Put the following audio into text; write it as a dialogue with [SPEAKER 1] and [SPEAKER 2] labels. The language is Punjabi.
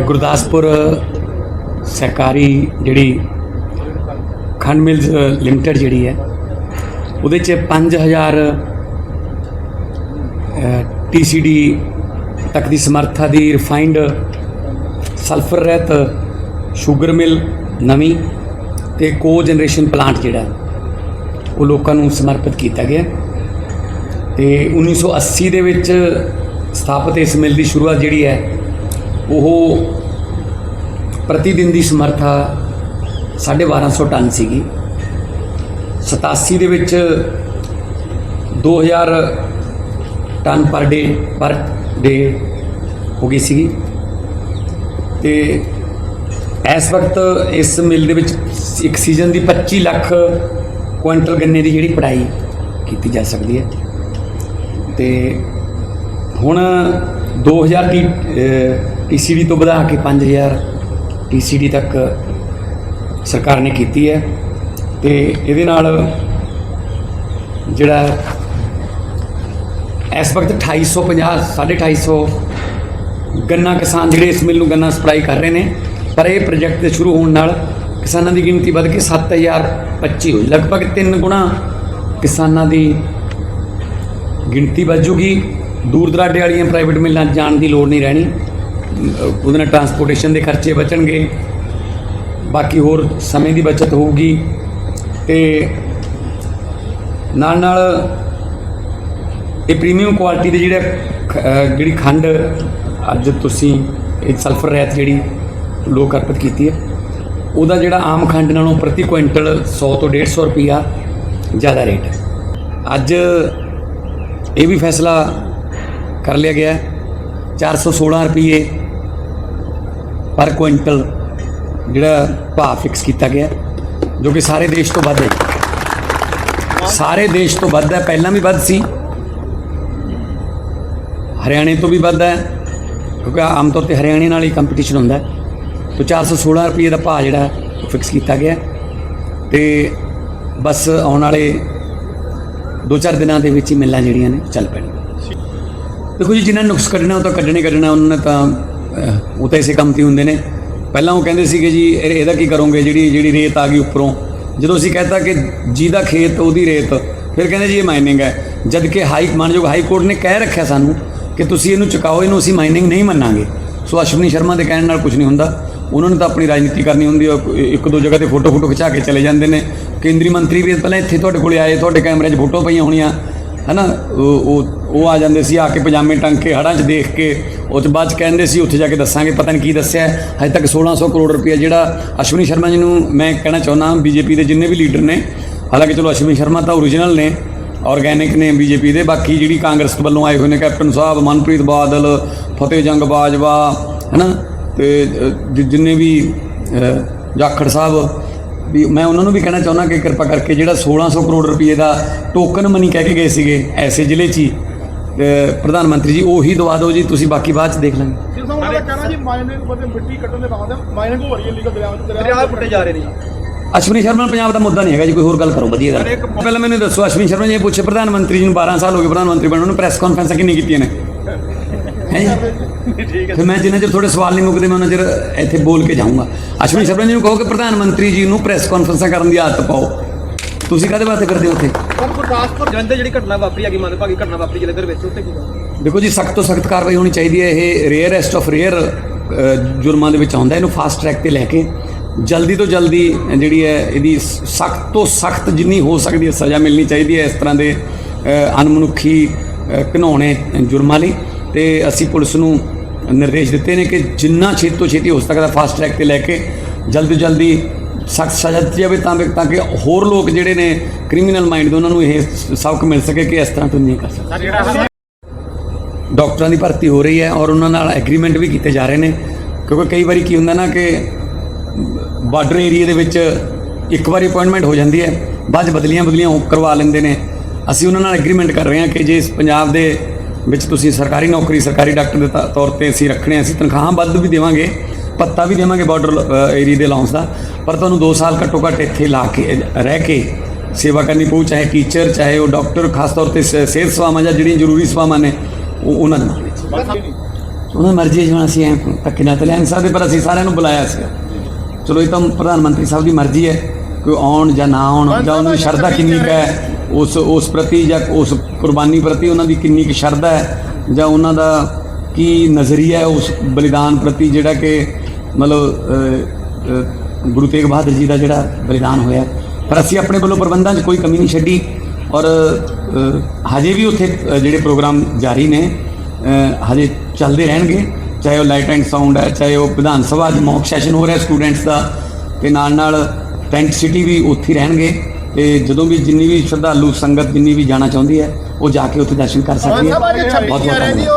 [SPEAKER 1] ਗੁਰਦਾਸਪੁਰ ਸਹਿਕਾਰੀ ਜਿਹੜੀ ਖੰਡ ਮਿਲਜ਼ ਲਿਮਟਿਡ ਜਿਹੜੀ ਹੈ, ਉਹਦੇ ਚ 5000 ਟੀਸੀਡੀ ਤੱਕ ਦੀ ਸਮਰੱਥਾ ਦੀ ਰਿਫਾਈਨਡ ਸਲਫਰ ਰਹਿਤ ਸ਼ੂਗਰ ਮਿਲ ਨਵੀਂ ਤੇ ਕੋ ਜਨਰੇਸ਼ਨ ਪਲਾਂਟ ਜਿਹੜਾ ਉਹ ਲੋਕਾਂ ਨੂੰ ਸਮਰਪਿਤ ਕੀਤਾ ਗਿਆ ਤੇ 1980 ਦੇ ਵਿੱਚ ਸਥਾਪਿਤ ਇਸ ਮਿਲ ਦੀ ਸ਼ੁਰੂਆਤ ਜਿਹੜੀ ਹੈ ਉਹ ਪ੍ਰਤੀ ਦਿਨ ਦੀ ਸਮਰੱਥਾ 1250 ਟਨ ਸੀਗੀ। 87 ਦੇ ਵਿੱਚ 2000 ਟਨ ਪਰ ਡੇ ਪਰ ਡੇ ਹੋ ਗਈ ਸੀਗੀ। ਤੇ ਇਸ ਵਕਤ ਇਸ ਮਿਲ ਦੇ ਵਿੱਚ ਇੱਕ ਸੀਜ਼ਨ ਦੀ 25 ਲੱਖ ਕੁਇੰਟਲ ਗੰਨੇ ਦੀ ਜਿਹੜੀ ਪੜਾਈ ਕੀਤੀ ਜਾ ਸਕਦੀ ਹੈ। ਤੇ ਹੁਣ 2000 ਦੀ ਟੀਸੀਡੀ ਤੋਂ ਵਧਾ ਕੇ 5000 ਟੀਸੀਡੀ ਤੱਕ ਸਰਕਾਰ ਨੇ ਕੀਤੀ ਹੈ ਤੇ ਇਹਦੇ ਨਾਲ ਜਿਹੜਾ ਇਸ ਵਕਤ 2850 250 ਗੰਨਾ ਕਿਸਾਨ ਜਿਹੜੇ ਇਸ ਮਿਲ ਨੂੰ ਗੰਨਾ ਸਪਲਾਈ ਕਰ ਰਹੇ ਨੇ, ਪਰ ਇਹ ਪ੍ਰੋਜੈਕਟ ਦੇ ਸ਼ੁਰੂ ਹੋਣ ਨਾਲ ਕਿਸਾਨਾਂ ਦੀ ਗਿਣਤੀ ਵੱਧ ਕੇ 7025 ਹੋਈ। ਲਗਭਗ 3 ਗੁਣਾ ਕਿਸਾਨਾਂ ਦੀ ਗਿਣਤੀ ਵੱਧ ਜੂਗੀ। ਦੂਰ ਦਰਾਡੇ ਵਾਲੀਆਂ ਪ੍ਰਾਈਵੇਟ ਮਿਲਾਂ 'ਚ ਜਾਣ ਦੀ ਲੋੜ ਨਹੀਂ ਰਹਿਣੀ। ਉਹਦੇ ਨਾਲ ਟਰਾਂਸਪੋਰਟੇਸ਼ਨ ਦੇ ਖਰਚੇ ਬਚਣਗੇ। ਬਾਕੀ ਹੋਰ ਸਮੇਂ ਦੀ ਬਚਤ ਹੋਊਗੀ। ਤੇ ਨਾਲ ਨਾਲ ਇਹ ਪ੍ਰੀਮੀਅਮ ਕੁਆਲਿਟੀ ਦੇ ਜਿਹੜੇ ਜਿਹੜੀ ਖੰਡ ਅੱਜ ਤੁਸੀਂ ਇਹ ਸਲਫਰ ਰਹਿਤ ਜਿਹੜੀ ਲੋਕ ਅਰਪਿਤ ਕੀਤੀ ਹੈ, ਉਹਦਾ ਜਿਹੜਾ ਆਮ ਖੰਡ ਨਾਲੋਂ ਪ੍ਰਤੀ ਕੁਇੰਟਲ 100 ਤੋਂ 150 ਰੁਪਿਆ ਜ਼ਿਆਦਾ ਰੇਟ ਹੈ। ਅੱਜ ਇਹ ਵੀ ਫੈਸਲਾ ਕਰ ਲਿਆ ਗਿਆ ਹੈ। 416 ਰੁਪਏ ਪਰ ਕੁਇੰਟਲ ਜਿਹੜਾ ਭਾਅ ਫਿਕਸ ਕੀਤਾ ਗਿਆ, ਜੋ ਕਿ ਸਾਰੇ ਦੇਸ਼ ਤੋਂ ਵੱਧ ਹੈ। ਸਾਰੇ ਦੇਸ਼ ਤੋਂ ਵੱਧ ਹੈ, ਪਹਿਲਾਂ ਵੀ ਵੱਧ ਸੀ। ਹਰਿਆਣੇ ਤੋਂ ਵੀ ਵੱਧ ਹੈ, ਕਿਉਂਕਿ ਆਮ ਤੌਰ ਤੇ ਹਰਿਆਣੇ ਨਾਲ ਹੀ ਕੰਪੀਟੀਸ਼ਨ ਹੁੰਦਾ ਹੈ। ਤੋਂ 416 ਰੁਪਏ ਦਾ ਭਾਅ ਜਿਹੜਾ ਫਿਕਸ ਕੀਤਾ ਗਿਆ। ਹੈ। ਤੇ ਬਸ ਆਉਣ ਵਾਲੇ 2-4 ਦਿਨਾਂ ਦੇ ਵਿੱਚ ਹੀ ਮਿਲਾਂ ਜਿਹੜੀਆਂ ਨੇ ਚੱਲ ਪੈਣਗੀਆਂ ਦੇਖੋ ਜੀ ਜਿਨ੍ਹਾਂ ਨੁਕਸ ਕੱਢਣਾ ਉਹ ਤਾਂ ਕੱਢਣੇ ਕੱਢਣਾ, ਉਹਨਾਂ ਨੇ ਤਾਂ ਉਹ ਤਾਂ ਇਸੇ ਕੰਮ ਤੇ ਹੁੰਦੇ ਨੇ। ਪਹਿਲਾਂ ਉਹ ਕਹਿੰਦੇ ਸੀਗੇ ਜੀ, ਇਹ- ਇਹਦਾ ਕੀ ਕਰੋਗੇ? ਜਿਹੜੀ ਜਿਹੜੀ ਰੇਤ ਆ ਗਈ ਉੱਪਰੋਂ। ਜਦੋਂ ਅਸੀਂ ਕਹਤਾ ਕਿ ਜਿਹਦਾ ਖੇਤ ਉਹਦੀ ਰੇਤ, ਫਿਰ ਕਹਿੰਦੇ ਜੀ ਇਹ ਮਾਈਨਿੰਗ ਹੈ। ਜਦ ਕਿ ਹਾਈ ਮਾਨਯੋਗ ਹਾਈ ਕੋਰਟ ਨੇ ਕਹਿ ਰੱਖਿਆ ਸਾਨੂੰ ਕਿ ਤੁਸੀਂ ਇਹਨੂੰ ਚੁਕਾਓ, ਇਹਨੂੰ ਅਸੀਂ ਮਾਈਨਿੰਗ ਨਹੀਂ ਮੰਨਾਂਗੇ। ਸੋ ਅਸ਼ਵਨੀ ਸ਼ਰਮਾ ਦੇ ਕਹਿਣ ਨਾਲ ਕੁਝ ਨਹੀਂ ਹੁੰਦਾ। ਉਹਨਾਂ ਨੇ ਤਾਂ ਆਪਣੀ ਰਾਜਨੀਤੀ ਕਰਨੀ ਹੁੰਦੀ ਹੈ, ਉਹ ਇੱਕ ਦੋ ਜਗ੍ਹਾ ਤੇ ਫੋਟੋ ਫੋਟੋ ਖਿਚਾ ਕੇ ਚਲੇ ਜਾਂਦੇ ਨੇ। ਕੇਂਦਰੀ ਮੰਤਰੀ ਵੀ ਪਹਿਲਾਂ ਇੱਥੇ ਤੁਹਾਡੇ ਕੋਲੇ ਆਏ, ਤੁਹਾਡੇ ਕੈਮਰੇ 'ਚ ਫੋਟੋ ਪਈਆਂ ਹੋਣੀਆਂ। ਹਨਾ? ਉਹ ਉਹ ਉਹ ਆ ਜਾਂਦੇ ਸੀ ਆ ਕੇ ਪਜਾਮੇ ਟੰਗ ਕੇ ਹੜਾਂ 'ਚ ਦੇਖ ਕੇ ਉਹ ਤੋਂ ਬਾਅਦ 'ਚ ਕਹਿੰਦੇ ਸੀ ਉੱਥੇ ਜਾ ਕੇ ਦੱਸਾਂਗੇ ਪਤਾ ਨਹੀਂ ਕੀ ਦੱਸਿਆ। ਹਜੇ ਤੱਕ 1600 ਕਰੋੜ ਰੁਪਏ ਜਿਹੜਾ ਅਸ਼ਵਨੀ ਸ਼ਰਮਾ ਜੀ ਨੂੰ ਮੈਂ ਕਹਿਣਾ ਚਾਹੁੰਦਾ ਬੀਜੇਪੀ ਦੇ ਜਿੰਨੇ ਵੀ ਲੀਡਰ ਨੇ ਹਾਲਾਂਕਿ ਚਲੋ ਅਸ਼ਵਨੀ ਸ਼ਰਮਾ ਤਾਂ ਓਰੀਜਨਲ ਨੇ ਆਰਗੈਨਿਕ ਨੇ ਬੀਜੇਪੀ ਦੇ ਬਾਕੀ ਜਿਹੜੀ ਕਾਂਗਰਸ ਵੱਲੋਂ ਆਏ ਹੋਏ ਨੇ ਕੈਪਟਨ ਸਾਹਿਬ ਮਨਪ੍ਰੀਤ ਬਾਦਲ ਫਤਿਹ ਜੰਗ ਬਾਜਵਾ ਹਨਾ? ਤੇ ਅ, ਜਿੰਨੇ ਵੀ ਜਾਖੜ ਸਾਹਿਬ ਵੀ ਮੈਂ ਉਹਨਾਂ ਨੂੰ ਵੀ ਕਹਿਣਾ ਚਾਹੁੰਦਾ ਕਿ ਕਿਰਪਾ ਕਰਕੇ ਜਿਹੜਾ 1600 ਕਰੋੜ ਰੁਪਏ ਦਾ ਟੋਕਨ ਮਨੀ ਕਹਿ ਕੇ ਗਏ ਸੀਗੇ ਐਸੇ ਜ਼ਿਲ੍ਹੇ 'ਚ ਪ੍ਰਧਾਨ ਮੰਤਰੀ ਜੀ ਉਹੀ ਦਵਾ ਦਿਓ ਜੀ ਤੁਸੀਂ ਬਾਕੀ ਬਾਅਦ 'ਚ ਦੇਖ ਲਾਂਗੇ।
[SPEAKER 2] ਸਿੰਘ ਸਾਹਿਬ ਉਹਨਾਂ ਦਾ ਕਹਿਣਾ ਜੀ ਮਾਈਨਿੰਗ ਬਤੇ ਮਿੱਟੀ ਕੱਢਣ ਦੇ ਬਾਅਦ ਮਾਈਨਿੰਗ ਹੋ ਰਹੀ ਹੈ ਲੀਗਲ ਦਰਿਆਵਾਂ ਚ
[SPEAKER 3] ਦਰਿਆ ਪੁੱਟੇ ਜਾ ਰਹੇ ਨੇ ਜੀ।
[SPEAKER 1] ਅਸ਼ਵਨੀ ਸ਼ਰਮਾ ਪੰਜਾਬ ਦਾ ਮੁੱਦਾ ਨਹੀਂ ਹੈਗਾ ਜੀ ਕੋਈ ਹੋਰ ਗੱਲ ਕਰੋ ਵਧੀਆ ਗੱਲ। ਪਹਿਲਾਂ ਮੈਨੂੰ ਦੱਸੋ ਅਸ਼ਵਨੀ ਸ਼ਰਮਾ ਜੀ ਇਹ ਪੁੱਛੇ ਪ੍ਰਧਾਨ ਮੰਤਰੀ ਜੀ ਨੂੰ 12 ਸਾਲ ਹੋ ਗਏ ਪ੍ਰਧਾਨ ਮੰਤਰੀ ਬਣਨ ਨੂੰ ਪ੍ਰੈਸ ਕਾਨਫਰੰਸਾਂ ਕਿੰਨੀ ਕੀਤੀਆਂ ਨੇ?
[SPEAKER 3] ਠੀਕ ਹੈ?
[SPEAKER 1] ਫਿਰ ਮੈਂ ਜਿੰਨਾ ਚਿਰ ਤੁਹਾਡੇ ਸਵਾਲ ਨਹੀਂ ਮੁੱਕਦੇ ਮੈਂ ਉਹਨਾਂ ਚਿਰ ਇੱਥੇ ਬੋਲ ਕੇ ਜਾਊਂਗਾ। ਅਸ਼ਵਨੀ ਸ਼ਰਮਾ ਜੀ ਨੂੰ ਕਹੋ ਕਿ ਪ੍ਰਧਾਨ ਮੰਤਰੀ ਜੀ ਨੂੰ ਪ੍ਰੈਸ ਕਾਨਫਰੰਸਾਂ ਕਰਨ ਦੀ ਆਦਤ ਪਾਓ। ਤੁਸੀਂ ਕਾਹਦੇ ਵਾਸਤੇ ਕਰਦੇ ਹੋ ਉੱਥੇ?
[SPEAKER 3] ਪਰ ਗੁਰਦਾਸਪੁਰ ਜਲੰਧਰ ਜਿਹੜੀ ਘਟਨਾ ਵਾਪਰੀ ਹੈਗੀ ਮੰਦਭਾਗੀ ਘਟਨਾ ਵਾਪਰੀ ਜਲੰਧਰ ਵਿੱਚ ਉੱਤੇ ਕੀ?
[SPEAKER 1] ਦੇਖੋ ਜੀ ਸਖਤ ਤੋਂ ਸਖਤ ਕਾਰਵਾਈ ਹੋਣੀ ਚਾਹੀਦੀ ਹੈ। ਇਹ ਰੇਅਰੈਸਟ ਆਫ ਰੇਅਰ ਜੁਰਮਾਂ ਦੇ ਵਿੱਚ ਆਉਂਦਾ। ਇਹਨੂੰ ਫਾਸਟ ਟਰੈਕ ਤੇ ਲੈ ਕੇ ਜਲਦੀ ਤੋਂ ਜਲਦੀ ਜਿਹੜੀ ਹੈ ਇਹਦੀ ਸਖਤ ਤੋਂ ਸਖਤ ਜਿੰਨੀ ਹੋ ਸਕਦੀ ਹੈ ਸਜ਼ਾ ਮਿਲਣੀ ਚਾਹੀਦੀ ਹੈ ਇਸ ਤਰ੍ਹਾਂ ਦੇ ਅ, ਅਣਮਨੁੱਖੀ ਅ, ਘਿਨੌਣੇ ਜੁਰਮਾਂ ਲਈ। ਤੇ ਅਸੀਂ ਪੁਲਿਸ ਨੂੰ ਨਿਰਦੇਸ਼ ਦਿੱਤੇ ਨੇ ਕਿ ਜਿੰਨਾ ਛੇਤੀ ਤੋਂ ਛੇਤੀ ਹੋ ਸਕਦਾ ਫਾਸਟ ਟਰੈਕ ਤੇ ਲੈ ਕੇ ਜਲਦੀ ਤੋਂ ਜਲਦੀ ਸਖਤ ਸਜ਼ਾ ਦਿੱਤੀ ਜਾਵੇ ਤਾਂ ਕਿ ਤਾਂ ਕਿ ਹੋਰ ਲੋਕ ਜਿਹੜੇ ਨੇ ਕ੍ਰਿਮੀਨਲ ਮਾਈਂਡ ਦੇ, ਉਹਨਾਂ ਨੂੰ ਇਹ ਸਬਕ ਮਿਲ ਸਕੇ ਕਿ ਇਸ ਤਰ੍ਹਾਂ ਤੋਂ ਨਹੀਂ ਕਰ ਸਕਦੇ। ਡਾਕਟਰਾਂ ਦੀ ਭਰਤੀ ਹੋ ਰਹੀ ਹੈ ਔਰ ਉਹਨਾਂ ਨਾਲ ਐਗਰੀਮੈਂਟ ਵੀ ਕੀਤੇ ਜਾ ਰਹੇ ਨੇ। ਕਿਉਂਕਿ ਕਈ ਵਾਰੀ ਕੀ ਹੁੰਦਾ ਨਾ ਕਿ ਬਾਰਡਰ ਏਰੀਆ ਦੇ ਵਿੱਚ ਇੱਕ ਵਾਰੀ ਅਪਾਇੰਟਮੈਂਟ ਹੋ ਜਾਂਦੀ ਹੈ, ਬਾਅਦ 'ਚ ਬਦਲੀਆਂ ਬਦਲੀਆਂ ਉਹ ਕਰਵਾ ਲੈਂਦੇ ਨੇ। ਅਸੀਂ ਉਹਨਾਂ ਨਾਲ ਐਗਰੀਮੈਂਟ ਕਰ ਰਹੇ ਹਾਂ ਕਿ ਜੇ ਇਸ ਪੰਜਾਬ ਦੇ ਵਿੱਚ ਤੁਸੀਂ ਸਰਕਾਰੀ ਨੌਕਰੀ ਸਰਕਾਰੀ ਡਾਕਟਰ ਦੇ ਤੌਰ ਤੇ ਅਸੀਂ ਰੱਖਣੇ ਅਸੀਂ ਤਨਖਾਹਾਂ ਵੱਧ ਵੀ ਦੇਵਾਂਗੇ ਪੱਤਾ ਵੀ ਦੇਵਾਂਗੇ ਬਾਰਡਰ ਏਰੀਆ ਦੇ ਅਲਾਉਂਸ ਦਾ। ਪਰ ਤੁਹਾਨੂੰ 2 ਸਾਲ ਘੱਟੋ ਘੱਟ ਇੱਥੇ ਲਾ ਕੇ ਰਹਿ ਕੇ ਸੇਵਾ ਕਰਨੀ ਪਊ ਚਾਹੇ ਟੀਚਰ ਚਾਹੇ ਉਹ ਡਾਕਟਰ ਖਾਸ ਤੌਰ ਤੇ ਸਿਹਤ ਸੇਵਾਵਾਂ ਜਾਂ ਜਿਹੜੀਆਂ ਜ਼ਰੂਰੀ ਸੇਵਾਵਾਂ ਨੇ ਉਹ ਉਹਨਾਂ ਦੇ ਉਹਨਾਂ ਮਰਜ਼ੀ ਜਿਵੇਂ ਅਸੀਂ ਐ ਧੱਕੇ ਨਾਲ ਤਾਂ ਲੈ ਨਹੀਂ ਸਕਦੇ ਪਰ ਅਸੀਂ ਸਾਰਿਆਂ ਨੂੰ ਬੁਲਾਇਆ ਸੀ ਚਲੋ ਇਹ ਤਾਂ ਪ੍ਰਧਾਨ ਮੰਤਰੀ ਸਾਹਿਬ ਦੀ ਮਰਜ਼ੀ ਹੈ ਕੋਈ ਆਉਣ ਜਾਂ ਨਾ ਆਉਣ ਜਾਂ ਉਹਨਾਂ ਦੀ ਸ਼ਰਧਾ ਕਿੰਨੀ ਹੈ। ਉਸ ਉਸ ਪ੍ਰਤੀ ਜਾਂ ਉਸ ਕੁਰਬਾਨੀ ਪ੍ਰਤੀ ਉਹਨਾਂ ਦੀ ਕਿੰਨੀ ਕੁ ਸ਼ਰਧਾ ਹੈ? ਜਾਂ ਉਹਨਾਂ ਦਾ ਕੀ ਨਜ਼ਰੀਆ ਹੈ ਉਸ ਬਲੀਦਾਨ ਪ੍ਰਤੀ ਜਿਹੜਾ ਕਿ ਮਤਲਬ ਗੁਰੂ ਤੇਗ ਬਹਾਦਰ ਜੀ ਦਾ ਜਿਹੜਾ ਬਲੀਦਾਨ ਹੋਇਆ? ਪਰ ਅਸੀਂ ਆਪਣੇ ਵੱਲੋਂ ਪ੍ਰਬੰਧਾਂ 'ਚ ਕੋਈ ਕਮੀ ਨਹੀਂ ਛੱਡੀ ਔਰ ਹਜੇ ਵੀ ਉੱਥੇ ਜਿਹੜੇ ਪ੍ਰੋਗਰਾਮ ਜਾਰੀ ਨੇ ਹਜੇ ਚੱਲਦੇ ਰਹਿਣਗੇ। ਚਾਹੇ ਉਹ ਲਾਈਟ ਐਂਡ ਸਾਊਂਡ ਹੈ, ਚਾਹੇ ਉਹ ਵਿਧਾਨ ਸਭਾ 'ਚ ਮੌਕ ਸੈਸ਼ਨ ਹੋ ਰਿਹਾ ਸਟੂਡੈਂਟਸ ਦਾ, ਤੇ ਨਾਲ ਨਾਲ ਟੈਂਟ ਸਿਟੀ ਵੀ ਉੱਥੇ ਹੀ ਰਹਿਣਗੇ। ਤੇ ਜਦੋਂ ਵੀ ਜਿੰਨੀ ਵੀ ਸ਼ਰਧਾਲੂ ਸੰਗਤ ਜਿੰਨੀ ਵੀ ਜਾਣਾ ਚਾਹੁੰਦੀ ਹੈ ਉਹ ਜਾ ਕੇ ਉੱਥੇ ਦਰਸ਼ਨ ਕਰ ਸਕਦੀ ਹੈ।
[SPEAKER 2] ਸਾਹਿਬ ਅੱਜ 26
[SPEAKER 1] ਬਹੁਤ ਬਹੁਤ ਧੰਨਵਾਦ।